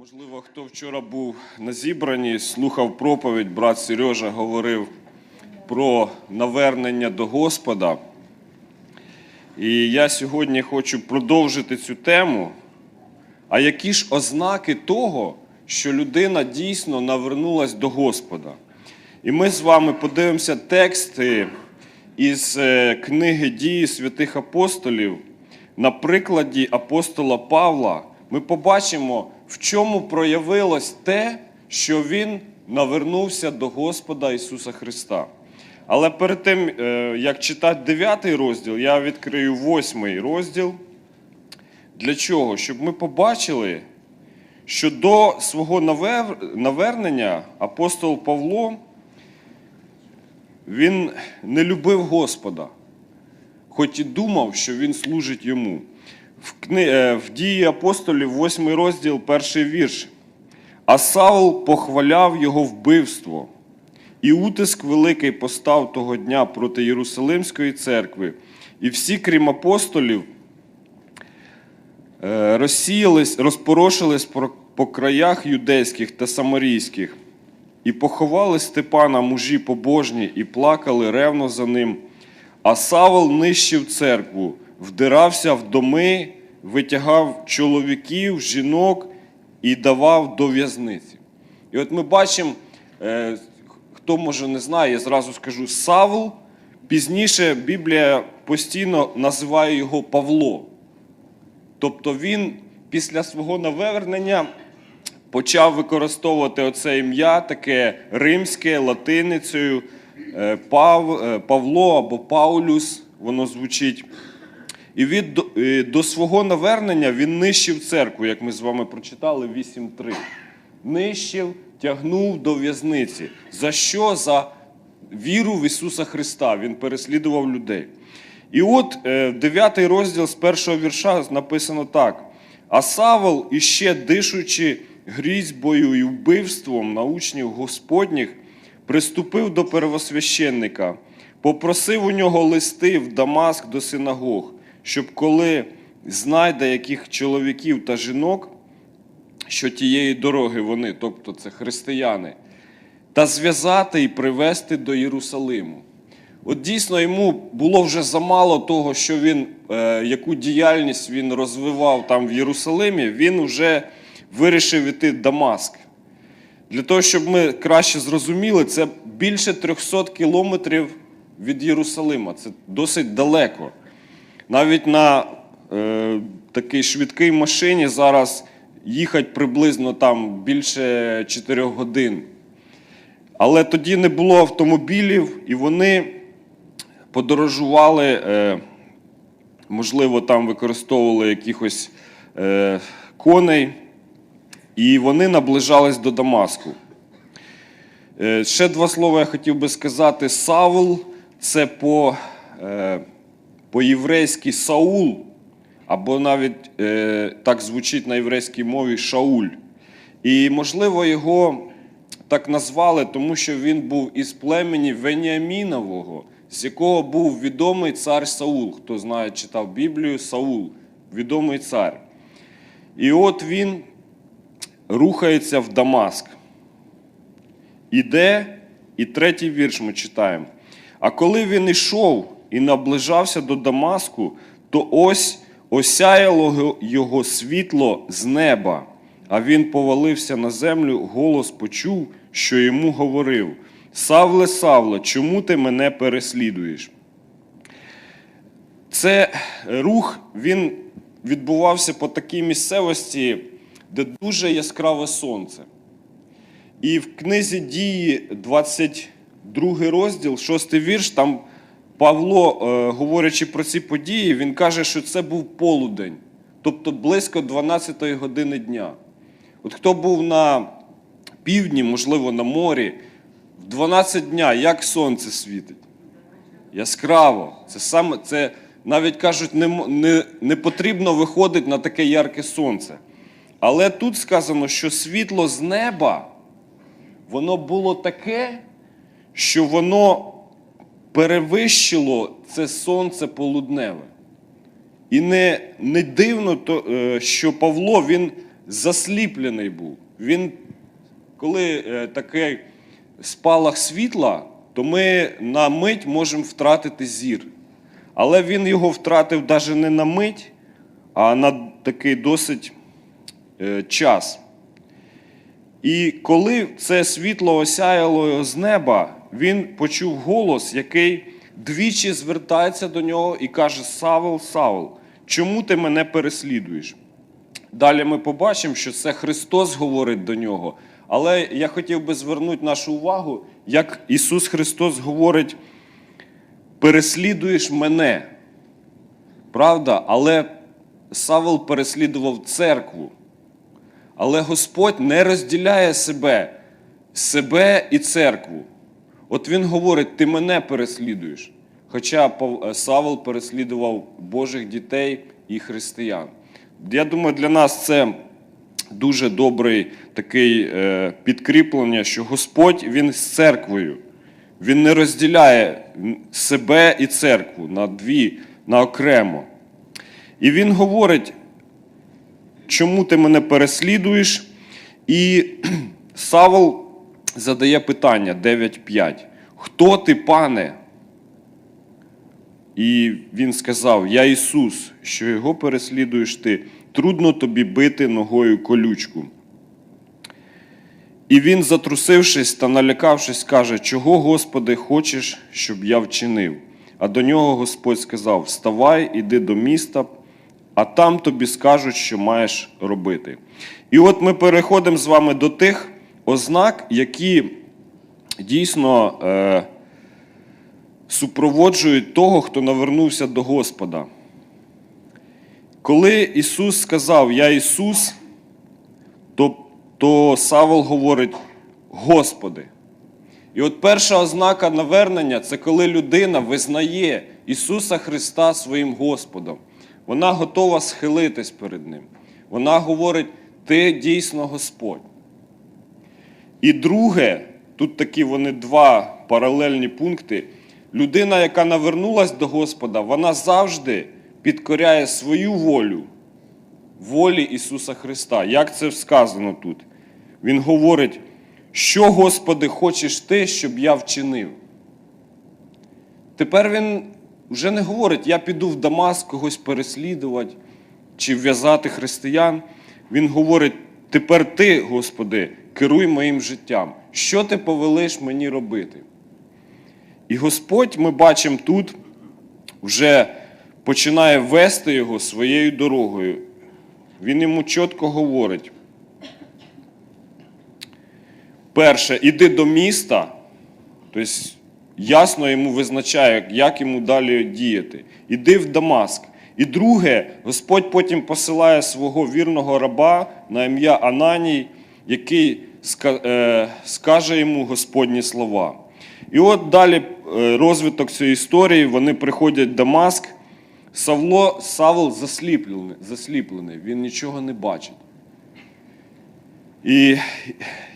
Можливо, хто вчора був на зібранні, слухав проповідь, брат Сережа говорив про навернення до Господа. І я сьогодні хочу продовжити цю тему. А які ж ознаки того, що людина дійсно навернулась до Господа? І ми з вами подивимося тексти із е, книги дії святих апостолів. На прикладі апостола Павла ми побачимо, в чому проявилось те, що він навернувся до Господа Ісуса Христа. Але перед тим, е, як читати 9 розділ, я відкрию 8 розділ. Для чого? Щоб ми побачили, що до свого навернення апостол Павло він не любив Господа, хоч і думав, що він служить йому. Е, в дії апостолів, 8 розділ, перший вірш. А Савл похваляв його вбивство, і утиск великий постав того дня проти Єрусалимської церкви. І всі, крім апостолів, е, розсіялись, розпорошились по- по краях юдейських та самарійських, і поховали Степана мужі побожні, і плакали ревно за ним. А Савол нищив церкву, вдирався в доми, витягав чоловіків, жінок і давав до в'язниці. І от ми бачимо, е, хто може не знає, я зразу скажу Савл. Пізніше Біблія постійно називає його Павло. Тобто він після свого навернення почав використовувати оце ім'я, таке римське, латиницею, е, е, Павло або Паулюс, воно звучить. І від, до- е, свого навернення він нищив церкву, як ми з вами прочитали 8.3. Нищив, тягнув до в'язниці. За що? За віру в Ісуса Христа. Він переслідував людей. І от е, 9 розділ з першого вірша написано так: А Савол, іще дишучи грізьбою і вбивством на учнів Господніх, приступив до первосвященника, попросив у нього листи в Дамаск до синагог, щоб коли знайде яких чоловіків та жінок, що тієї дороги вони, тобто це християни, та зв'язати і привести до Єрусалиму. От дійсно йому було вже замало того, що він, е, яку діяльність він розвивав там в Єрусалимі, він вже вирішив іти в Дамаск. Для того, щоб ми краще зрозуміли, це більше 300 кілометрів від Єрусалима. Це досить далеко. Навіть на е, такій швидкій машині зараз їхати приблизно там більше 4 годин. Але тоді не було автомобілів, і вони подорожували, е, можливо, там використовували якихось е, коней, і вони наближались до Дамаску. Е, Ще два слова я хотів би сказати. Савл це по, е, по-єврейськи Саул, або навіть е, так звучить на єврейській мові Шауль. І, можливо, його так назвали, тому що він був із племені Веніамінового, з якого був відомий цар Саул. Хто знає, читав Біблію, Саул, відомий цар. І от він рухається в Дамаск. Іде, і третій вірш ми читаємо. А коли він ішов і наближався до Дамаску, то ось осяяло його- світло з неба, а він повалився на землю, голос почув, що йому говорив: Савле, Савле, чому ти мене переслідуєш? Це рух він відбувався по такій місцевості, де дуже яскраве сонце. І в книзі дії 22 розділ, 6 вірш, там Павло, е, говорячи про ці події, він каже, що це був полудень, тобто близько 12-ї години дня. От хто був на півдні, можливо, на морі, в 12 дня як сонце світить? Яскраво. Це саме, це навіть кажуть, не, не, не потрібно виходити на таке ярке сонце. Але тут сказано, що світло з неба, воно було таке, що воно перевищило це сонце полудневе. І не, не дивно, то, е, що Павло він засліплений був. Він, коли е, такий спалах світла, то ми на мить можемо втратити зір. Але він його втратив навіть не на мить, а на такий досить е, час. І коли це світло осяяло його з неба, він почув голос, який двічі звертається до нього і каже: Савел, Савел, чому ти мене переслідуєш? Далі ми побачимо, що це Христос говорить до нього. Але я хотів би звернути нашу увагу, як Ісус Христос говорить: переслідуєш мене. Правда? Але Савел переслідував церкву. Але Господь не розділяє себе, себе і церкву. От Він говорить, ти мене переслідуєш. Хоча Пав- Савел переслідував Божих дітей і християн. Я думаю, для нас це дуже добре е, підкріплення, що Господь Він з церквою. Він не розділяє себе і церкву на дві, на окремо. І він говорить, чому ти мене переслідуєш? І Савол задає питання 9.5. Хто ти, пане? І він сказав: Я Ісус, що його переслідуєш ти, трудно тобі бити ногою колючку. І він, затрусившись та налякавшись, каже, чого, Господи, хочеш, щоб я вчинив? А до нього Господь сказав: Вставай, іди до міста, а там тобі скажуть, що маєш робити. І от ми переходимо з вами до тих ознак, які дійсно е, супроводжують того, хто навернувся до Господа. Коли Ісус сказав Я Ісус, то, то Савол говорить Господи. І от перша ознака навернення це коли людина визнає Ісуса Христа своїм Господом. Вона готова схилитись перед Ним. Вона говорить, Ти дійсно Господь. І друге, тут такі вони два паралельні пункти. Людина, яка навернулась до Господа, вона завжди підкоряє свою волю волі Ісуса Христа. Як це сказано тут? Він говорить, що, Господи, хочеш ти, щоб я вчинив? Тепер він вже не говорить, я піду в Дамаск когось переслідувати чи в'язати християн. Він говорить, тепер ти, Господи, керуй моїм життям. Що ти повелиш мені робити? І Господь, ми бачимо тут, вже починає вести його своєю дорогою. Він йому чітко говорить. Перше, іди до міста, тобто ясно йому визначає, як йому далі діяти. Іди в Дамаск. І друге, Господь потім посилає свого вірного раба на ім'я Ананій, який е, скаже йому Господні слова. І от далі е, розвиток цієї історії, вони приходять в Дамаск. Савло, Савл засліплений, засліплений, він нічого не бачить. І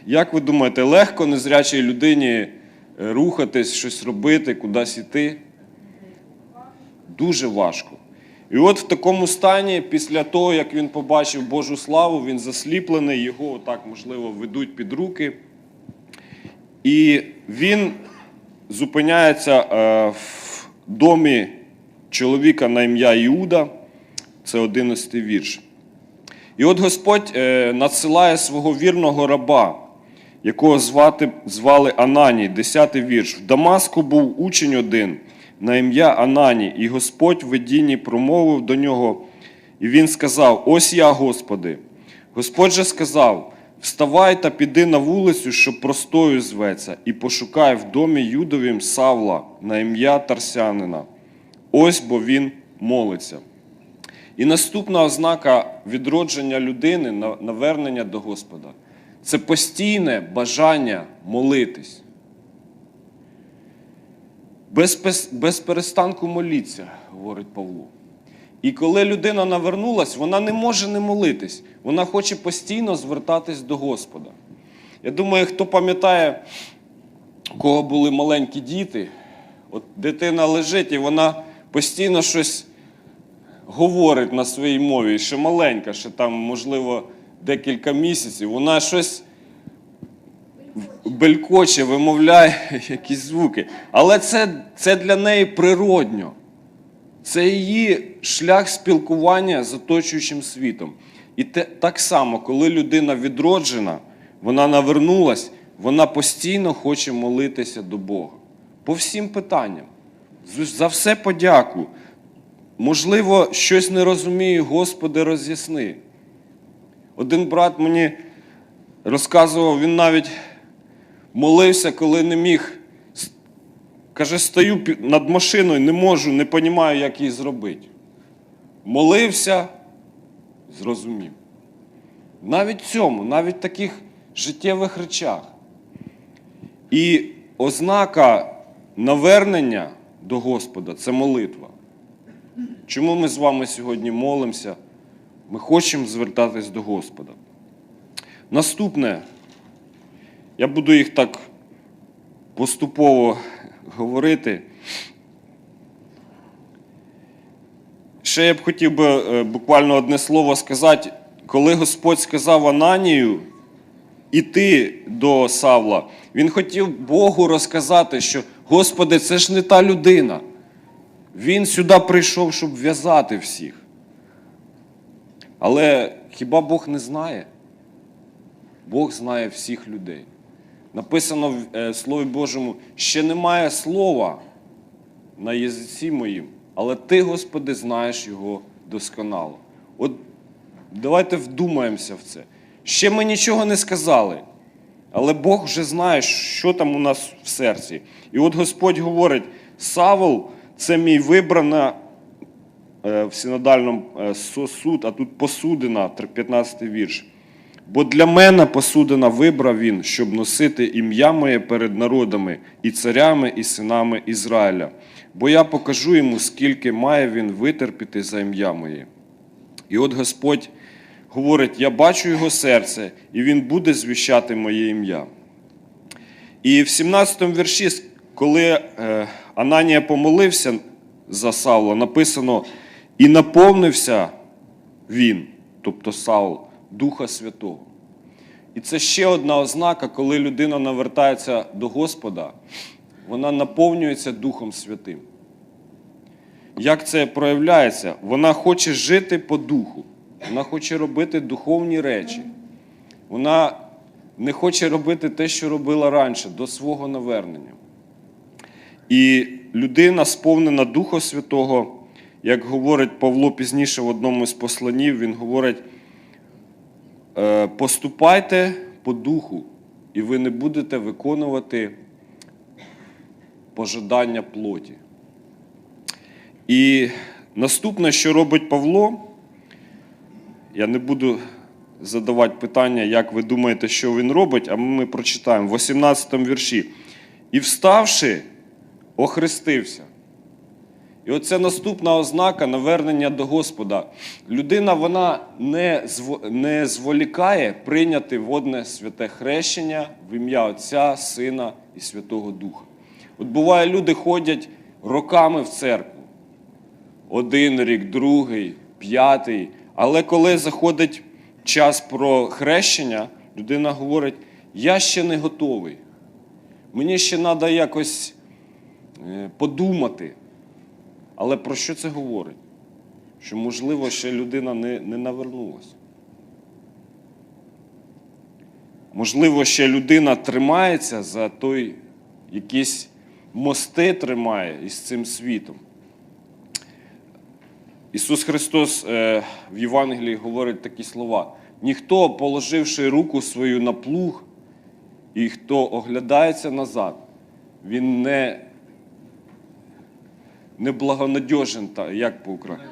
як ви думаєте, легко незрячій людині е, рухатись, щось робити, кудись йти? Дуже важко. І от в такому стані, після того, як він побачив Божу славу, він засліплений, його так, можливо, ведуть під руки. І він зупиняється е, в домі чоловіка на ім'я Іуда, це 11 вірш. І от Господь е, надсилає свого вірного раба, якого звати, звали Ананій, 10 вірш. В Дамаску був учень один на ім'я Анані, і Господь в видінні промовив до нього, і він сказав: Ось я, Господи. Господь же сказав: Вставай та піди на вулицю, що простою зветься, і пошукай в домі Юдовім Савла на ім'я Тарсянина. Ось бо він молиться. І наступна ознака відродження людини, навернення до Господа це постійне бажання молитись. Без, без перестанку моліться, говорить Павло. І коли людина навернулась, вона не може не молитись. Вона хоче постійно звертатись до Господа. Я думаю, хто пам'ятає, у кого були маленькі діти, от дитина лежить і вона постійно щось говорить на своїй мові, ще маленька, ще там, можливо, декілька місяців, вона щось белькоче, вимовляє якісь звуки. Але це, це для неї природньо. Це її шлях спілкування з оточуючим світом. І те, так само, коли людина відроджена, вона навернулась, вона постійно хоче молитися до Бога. По всім питанням. За все подяку. Можливо, щось не розумію, Господи, роз'ясни. Один брат мені розказував, він навіть молився, коли не міг. Каже, стою над машиною, не можу, не розумію, як її зробити. Молився, зрозумів. Навіть цьому, навіть в таких життєвих речах. І ознака навернення до Господа це молитва. Чому ми з вами сьогодні молимося? Ми хочемо звертатись до Господа. Наступне, я буду їх так поступово говорити. Ще я б хотів би е, буквально одне слово сказати. Коли Господь сказав Ананію іти до Савла, він хотів Богу розказати, що Господи, це ж не та людина. Він сюди прийшов, щоб в'язати всіх. Але хіба Бог не знає? Бог знає всіх людей. Написано в е, Слові Божому, ще немає слова на язиці моїм, але ти, Господи, знаєш його досконало. От давайте вдумаємося в це. Ще ми нічого не сказали, але Бог вже знає, що там у нас в серці. І от Господь говорить: Савол це мій вибрана е, в синодальному е, сосуд, а тут посудина, 15 вірш. Бо для мене посудина вибрав він, щоб носити ім'я моє перед народами і царями, і синами Ізраїля. Бо я покажу йому, скільки має він витерпіти за ім'я моє. І от Господь говорить: я бачу його серце, і він буде звіщати моє ім'я. І в 17 вірші, коли е, Ананія помолився за Савла, написано: і наповнився він, тобто Саул, Духа Святого. І це ще одна ознака, коли людина навертається до Господа, вона наповнюється Духом Святим. Як це проявляється? Вона хоче жити по духу, вона хоче робити духовні речі. Вона не хоче робити те, що робила раніше, до свого навернення. І людина, сповнена Духа Святого, як говорить Павло пізніше в одному з посланів, він говорить: «Е, поступайте по духу, і ви не будете виконувати пожадання плоті. І наступне, що робить Павло, я не буду задавати питання, як ви думаєте, що він робить, а ми прочитаємо в 18 вірші. І вставши, охрестився. І оце наступна ознака навернення до Господа. Людина вона не, не зволікає прийняти водне святе хрещення в ім'я Отця, Сина і Святого Духа. От буває, люди ходять роками в церкву. Один рік, другий, п'ятий. Але коли заходить час про хрещення, людина говорить: я ще не готовий. Мені ще треба якось е, подумати. Але про що це говорить? Що, можливо, ще людина не, не навернулася. Можливо, ще людина тримається за той якісь мости тримає із цим світом. Ісус Христос е, в Євангелії говорить такі слова: ніхто, положивши руку свою на плуг, і хто оглядається назад, він не, не благонадіжен, та- як по українськи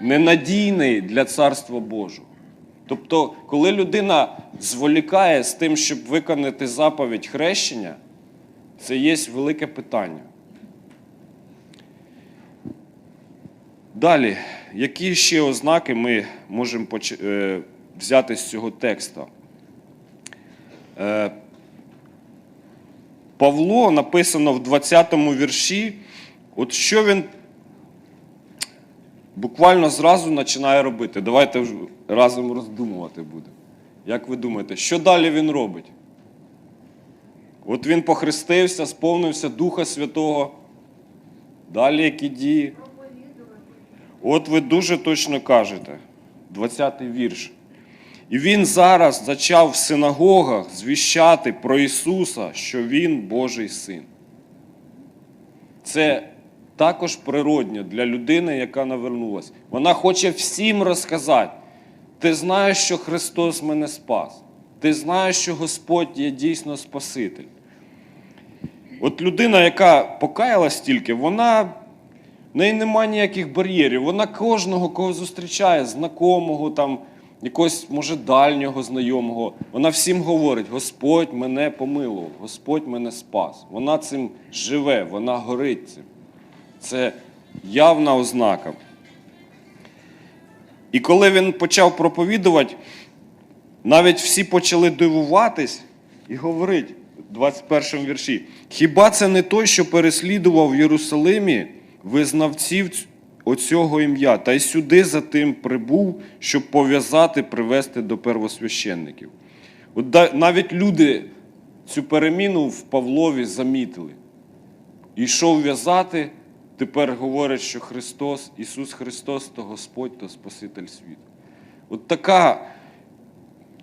ненадійний для Царства Божого. Тобто, коли людина зволікає з тим, щоб виконати заповідь хрещення, це є велике питання. Далі, які ще ознаки ми можемо е, взяти з цього тексту? Е, Павло написано в 20 вірші, от що він буквально зразу починає робити. Давайте разом роздумувати будемо. Як ви думаєте, що далі він робить? От він похрестився, сповнився Духа Святого. Далі які дії? От ви дуже точно кажете, 20-й вірш. І він зараз зачав в синагогах звіщати про Ісуса, що Він Божий син. Це також природньо для людини, яка навернулась. Вона хоче всім розказати. Ти знаєш, що Христос мене спас. Ти знаєш, що Господь є дійсно Спаситель. От людина, яка покаялась тільки, вона в неї немає ніяких бар'єрів. Вона кожного, кого зустрічає, знакомого, там, якогось, може, дальнього знайомого. Вона всім говорить: Господь мене помилував, Господь мене спас. Вона цим живе, вона горить цим. Це явна ознака. І коли він почав проповідувати, навіть всі почали дивуватись і говорить в 21 вірші: хіба це не той, що переслідував в Єрусалимі визнавців оцього ім'я, та й сюди за тим прибув, щоб пов'язати, привести до первосвященників? От навіть люди цю переміну в Павлові замітили. Ішов в'язати, тепер говорить, що Христос, Ісус Христос то Господь, то Спаситель світу. От така,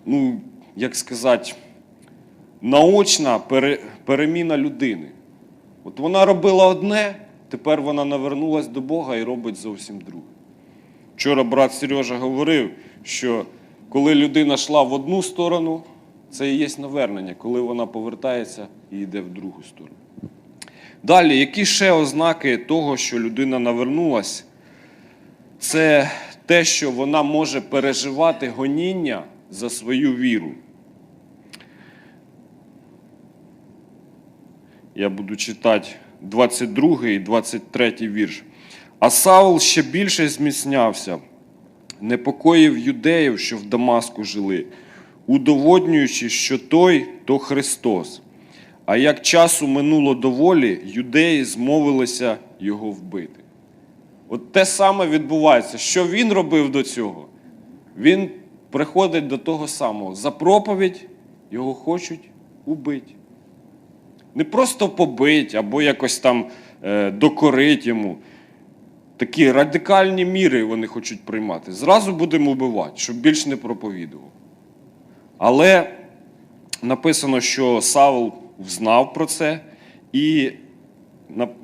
ну, як сказати, наочна переміна людини. От вона робила одне, тепер вона навернулась до Бога і робить зовсім друге. Вчора брат Сережа говорив, що коли людина йшла в одну сторону, це і є навернення, коли вона повертається і йде в другу сторону. Далі, які ще ознаки того, що людина навернулась? Це те, що вона може переживати гоніння за свою віру. Я буду читати 22 і 23 вірш. А Саул ще більше зміцнявся, непокоїв юдеїв, що в Дамаску жили, удоводнюючи, що той то Христос. А як часу минуло доволі, юдеї змовилися його вбити. От те саме відбувається. Що він робив до цього? Він приходить до того самого. За проповідь його хочуть убити. Не просто побить або якось там е, докорить йому. Такі радикальні міри вони хочуть приймати. Зразу будемо вбивати, щоб більш не проповідував. Але написано, що Савл знав про це, і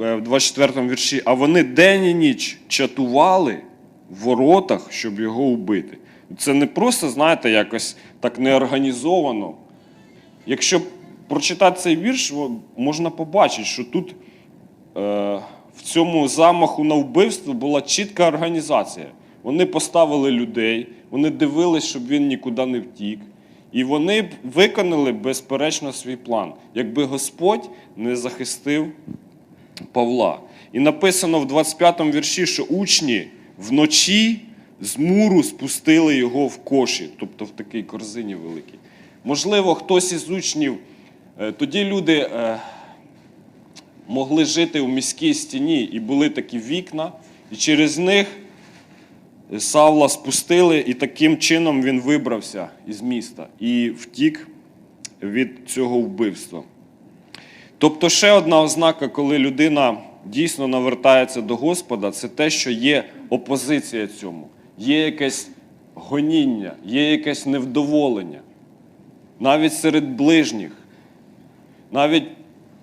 е, в 24 му вірші, а вони день і ніч чатували в воротах, щоб його вбити. Це не просто, знаєте, якось так неорганізовано. Якщо прочитати цей вірш, можна побачити, що тут е, в цьому замаху на вбивство була чітка організація. Вони поставили людей, вони дивились, щоб він нікуди не втік. І вони б виконали безперечно свій план, якби Господь не захистив Павла. І написано в 25-му вірші, що учні вночі з муру спустили його в коші, тобто в такій корзині великій. Можливо, хтось із учнів, е, тоді люди е, могли жити у міській стіні, і були такі вікна, і через них Савла спустили, і таким чином він вибрався із міста і втік від цього вбивства. Тобто, ще одна ознака, коли людина дійсно навертається до Господа, це те, що є опозиція цьому, є якесь гоніння, є якесь невдоволення. Навіть серед ближніх. Навіть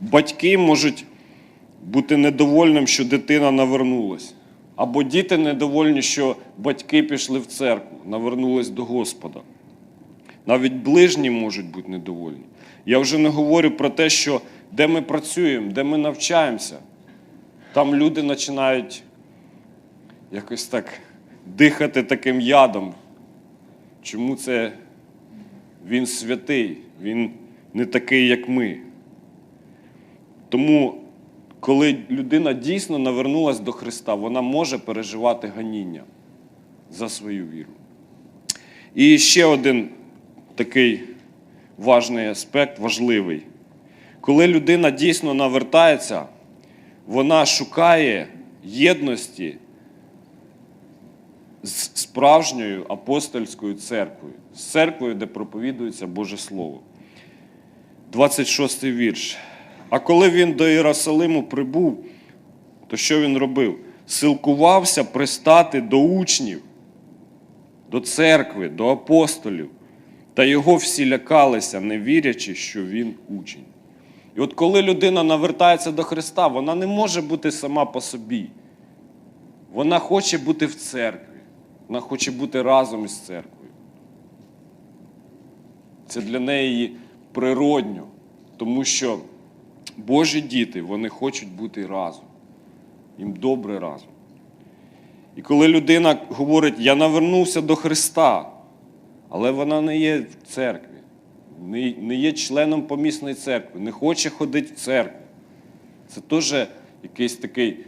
батьки можуть бути недовольним, що дитина навернулась. Або діти недовольні, що батьки пішли в церкву, навернулись до Господа. Навіть ближні можуть бути недовольні. Я вже не говорю про те, що де ми працюємо, де ми навчаємося, там люди починають якось так дихати таким ядом. Чому це він святий, він не такий, як ми. Тому, коли людина дійсно навернулась до Христа, вона може переживати ганіння за свою віру. І ще один такий важний аспект, важливий. Коли людина дійсно навертається, вона шукає єдності з справжньою апостольською церквою, з церквою, де проповідується Боже Слово. 26 вірш. А коли він до Єрусалиму прибув, то що він робив? Силкувався пристати до учнів, до церкви, до апостолів. Та його всі лякалися, не вірячи, що він учень. І от коли людина навертається до Христа, вона не може бути сама по собі. Вона хоче бути в церкві. Вона хоче бути разом із церквою. Це для неї природньо, тому що Божі діти вони хочуть бути разом. Їм добре разом. І коли людина говорить, я навернувся до Христа, але вона не є в церкві, не є членом помісної церкви, не хоче ходити в церкву. Це теж якийсь такий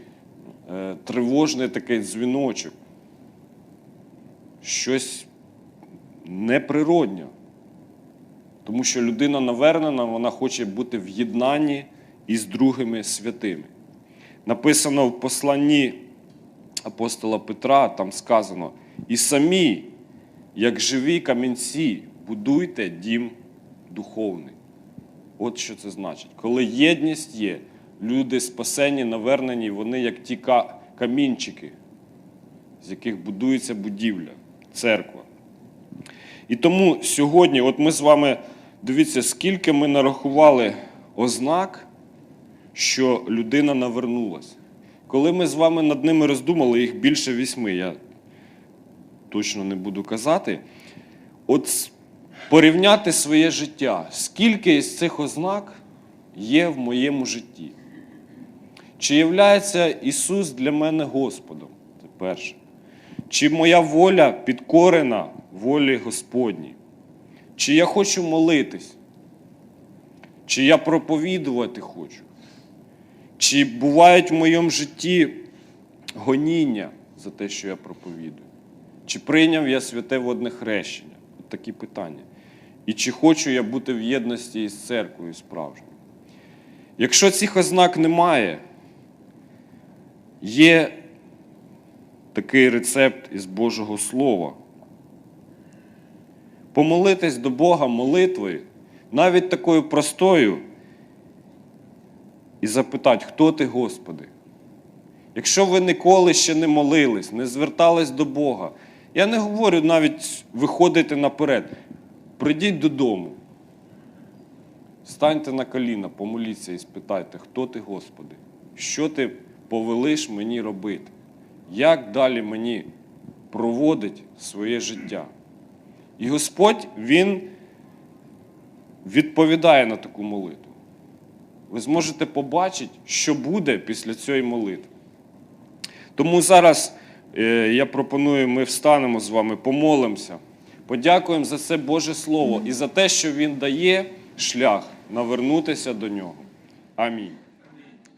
е, тривожний такий дзвіночок. Щось неприроднє. Тому що людина навернена, вона хоче бути в єднанні із другими святими. Написано в посланні апостола Петра, там сказано: і самі, як живі камінці, будуйте дім духовний. От що це значить. Коли єдність є, люди спасені, навернені, вони як ті камінчики, з яких будується будівля, церква. І тому сьогодні, от ми з вами, дивіться, скільки ми нарахували ознак, що людина навернулася. Коли ми з вами над ними роздумали, їх більше вісьми, я точно не буду казати. От порівняти своє життя, скільки із цих ознак є в моєму житті. Чи являється Ісус для мене Господом? Це перше. Чи моя воля підкорена волі Господній? Чи я хочу молитись? Чи я проповідувати хочу? Чи бувають в моєму житті гоніння за те, що я проповідую? Чи прийняв я святе водне хрещення? От такі питання. І чи хочу я бути в єдності із церквою справжньою? Якщо цих ознак немає, є такий рецепт із Божого Слова. Помолитись до Бога молитвою, навіть такою простою, і запитати, хто ти, Господи? Якщо ви ніколи ще не молились, не звертались до Бога, я не говорю навіть виходити наперед. Прийдіть додому, станьте на коліна, помоліться і спитайте, хто ти, Господи? Що ти повелиш мені робити? Як далі мені проводить своє життя? І Господь, Він відповідає на таку молитву. Ви зможете побачити, що буде після цієї молитви. Тому зараз е, я пропоную, ми встанемо з вами, помолимося, подякуємо за це Боже Слово і за те, що Він дає шлях навернутися до нього. Амінь.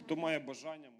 Хто має бажання?